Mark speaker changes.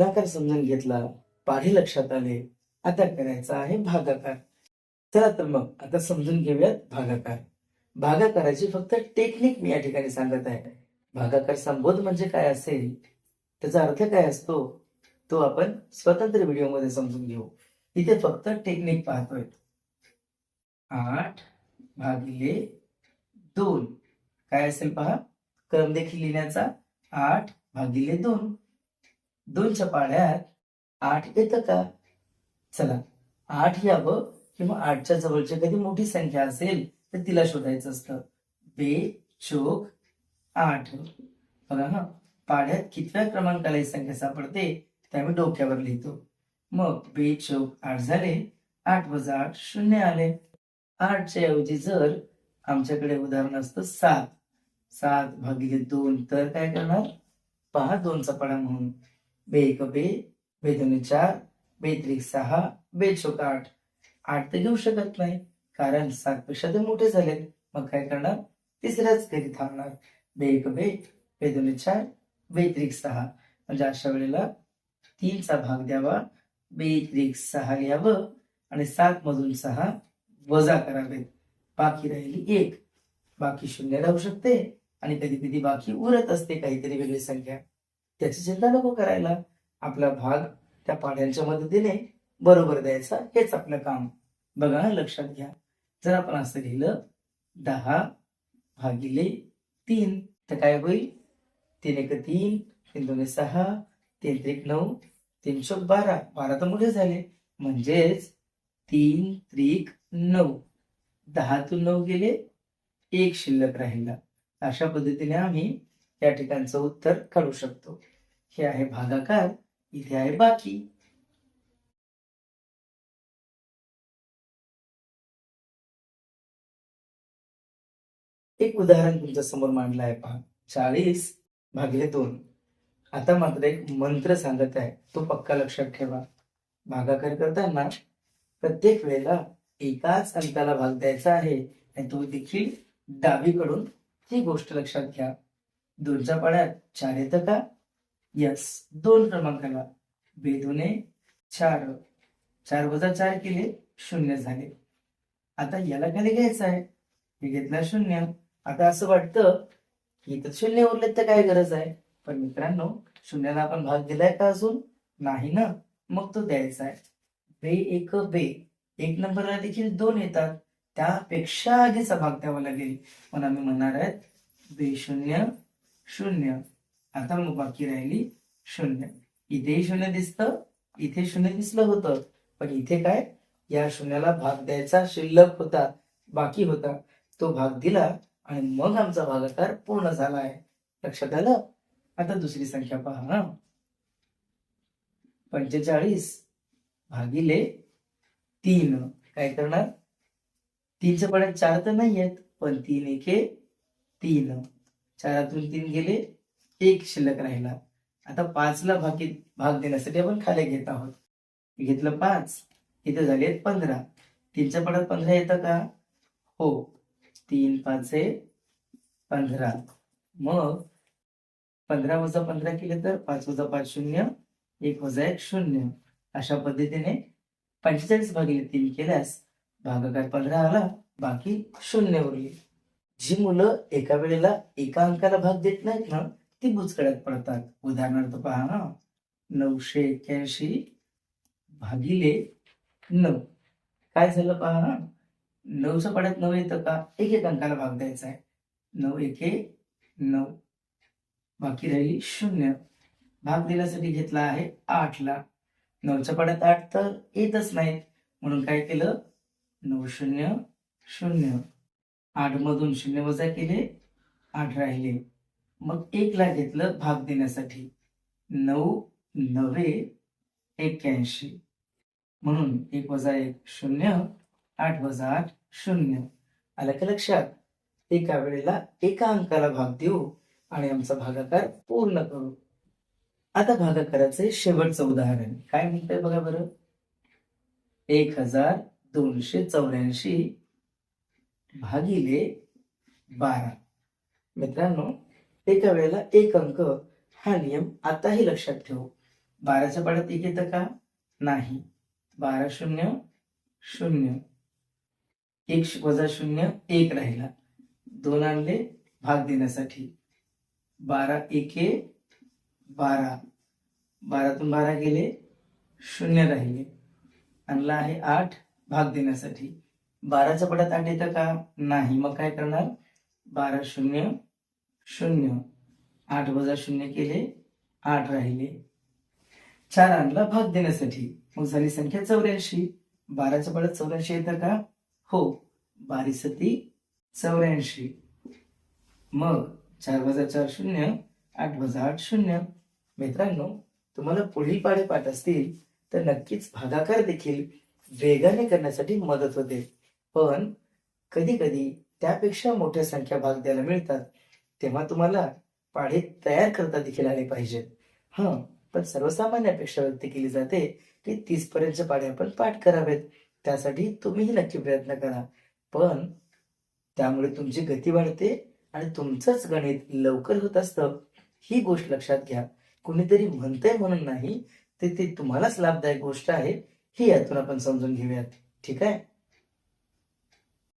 Speaker 1: गुणाकार समजून घेतला. पाढे लक्षात आले. आता करायचा आहे भागाकार. चला तर मग आता समजून घेऊयात भागाकार. भागाकाराची फक्त टेक्निक मी या ठिकाणी सांगत आहे. भागाकार संबोध म्हणजे काय असेल? त्याचा अर्थ काय असतो? तो आपण स्वतंत्र व्हिडिओमध्ये समजून घेऊ. इथे फक्त टेक्निक पाहतोय. आठ भागिले दोन. काय असेल पहा? क्रम देखील लिहिण्याचा. आठ भागिले दोन. दोनच्या पाड्यात आठ येतं का? चला. आठ यावं किंवा आठच्या जवळची कधी मोठी संख्या असेल तर तिला शोधायचं असतं. बे चोक आठ. बघा ना. पाण्यात कितव्या क्रमांकाला ही संख्या सापडते ते आम्ही डोक्यावर लिहितो. मग बे चौक आठ झाले. आठ वजा आठ शून्य आले. आठच्या ऐवजी जर आमच्याकडे उदाहरण असतं सात. सात भागिले दोन तर काय करणार? पहा दोनचा पाडा म्हणून. बे बे बे दोन चार बे त्रिक सहा बे चौक आठ. आठ तर घेऊ शकत नाही कारण सात पेक्षा ते मोठे झालेत मग काय करणार? तिसऱ्याच घरी थांबणार. बे एक बे बे दोन चार बे त्रिक सहा. म्हणजे अशा वेळेला तीनचा भाग द्यावा बे त्रिक सहा घ्यावं आणि सात मधून सहा वजा करावेत. बाकी राहिली एक. बाकी शून्य राहू शकते आणि कधी कधी बाकी उरत असते काहीतरी वेगळी संख्या. त्याची चिंता नको करायला. आपला भाग त्या पाढ्यांच्या मदतीने बरोबर द्यायचा. हेच आपलं काम. बघा लक्षात घ्या. जर आपण असं लिहिलं दहा भागिले तीन तर काय होईल? तीन एक तीन तीन दोन सहा तीन त्रिक नऊ तीन शोक बारा. बारा तर मोठे झाले. म्हणजेच तीन त्रिक नऊ. दहातून नऊ गेले एक शिल्लक राहिला. अशा पद्धतीने आम्ही या ठिकाणचं उत्तर काढू शकतो. हे आहे भागाकार इथे आहे बाकी. एक उदाहरण तुमच्यासमोर मांडलं आहे पहा. चाळीस भागिले दोन. आता मात्र एक मंत्र सांगत आहे. तो पक्का लक्षात ठेवा. भागाकार करताना प्रत्येक वेळेला एकाच अंकाला भाग द्यायचा आहे आणि तो देखील डावीकडून ही गोष्ट लक्षात घ्या. दोनच्या पाड्यात चार येतं का? यस दोन क्रमांकाला. बेदोने चार चार वजा चार केले शून्य झाले. आता याला खाली घ्यायचं आहे? हे घेतला शून्य. आता असं वाटतं की इथं शून्य उरले तर काय गरज आहे? पण मित्रांनो शून्याला आपण भाग दिलाय का अजून? नाही ना? मग तो द्यायचा आहे. बे एक बे. एक नंबरला देखील दोन येतात. त्यापेक्षा आधीचा भाग द्यावा लागेल. पण आम्ही म्हणणार आहेत बे शून्य शून्य. आता मग बाकी राहिली शून्य. इथेही शून्य दिसतं इथे शून्य दिसलं होतं. पण इथे काय? या शून्याला भाग द्यायचा शिल्लक होता बाकी होता. तो भाग दिला आणि मग आमचा भागाकार पूर्ण झाला आहे. लक्षात आलं? आता दुसरी संख्या पहा. ना पंचेचाळीस भागिले तीन. काय करणार? तीनच्या पड्यात चार तर नाही आहेत पण तीन एके तीन. चारातून तीन गेले एक शिल्लक राहिला. आता पाचला भागी भाग देण्यासाठी आपण खाली घेत आहोत. घेतलं पाच इथे झाले आहेत पंधरा. तीनच्या पडात पंधरा येतं का? हो. तीन पाच आहे पंधरा. मग पंधरा वजा पंधरा केले तर पाच वजा पाच शून्य एक वजा एक शून्य. अशा पद्धतीने पंचेचाळीस भागिले तीन केल्यास भागाकार पंधरा आला बाकी शून्य उरली. जी मुलं एका वेळेला एका अंकाला भाग देत नाहीत ना ती बुचकड्यात पडतात? उदाहरणार्थ पहा ना नऊशे एक्क्याऐंशी भागिले नऊ. काय झालं पहा ना? नऊच्या पाड्यात नऊ येतं का? एक एक अंकाला भाग द्यायचा आहे. नऊ एके नऊ. बाकी राहिली शून्य. भाग दिल्यासाठी घेतला आहे आठला. नऊच्या पाड्यात आठ तर येतच नाहीत. म्हणून काय केलं? नऊ शून्य शून्य. आठ मधून शून्य वजा केले आठ राहिले. मग एकला घेतलं भाग देण्यासाठी. नऊ नवे एक्क्याऐंशी. म्हणून एक वजा एक शून्य आठ वजा आठ शून्य. आलं का लक्षात? एका वेळेला एका अंकाला भाग देऊ आणि आमचा भागाकार पूर्ण करू. आता भागाकाराचे शेवटचं उदाहरण. काय म्हणतंय बघा बरं? एक हजार दोनशे चौऱ्याऐंशी भागिले बारा. मित्रांनो एका वेळेला एक अंक हा नियम आताही लक्षात ठेवू. बाराच्या पाड्यात एक येतं का? नाही. बारा शून्य शून्य. एक वजा शून्य एक राहिला. दोन आणले भाग देण्यासाठी. बारा एके बारा. बारातून बारा गेले शून्य राहिले. आणला आहे आठ भाग देण्यासाठी. बाराच्या पडात आठ येतं का? नाही. मग काय करणार? बारा शून्य शून्य. आठ वजा शून्य केले आठ राहिले. चार आणला भाग देण्यासाठी. मग झाली संख्या चौऱ्याऐंशी. बाराच्या बळात चौऱ्याऐंशी येतं का? हो. बारी सती चौऱ्याऐंशी. मग चार वजा चार शून्य आठ वजा आठ शून्य. मित्रांनो तुम्हाला पुढील पाढे पाठ असतील तर नक्कीच भागाकार देखील वेगाने करण्यासाठी मदत होते. पण कधी कधी त्यापेक्षा मोठ्या संख्या भाग द्यायला मिळतात. तेव्हा तुम्हाला पाढे तयार करता देखील आले पाहिजेत. हं पण सर्वसामान्य अपेक्षा व्यक्त केली जाते की तीस पर्यंतचे पाढे आपण पाठ करावेत. त्यासाठी तुम्हीही नक्की प्रयत्न करा. पण त्यामुळे तुमची गती वाढते आणि तुमचंच गणित लवकर होत असतं. ही गोष्ट लक्षात घ्या. कुणीतरी म्हणतंय म्हणून नाही ते ते तुम्हालाच लाभदायक गोष्ट आहे ही यातून आपण समजून घेऊयात. ठीक आहे?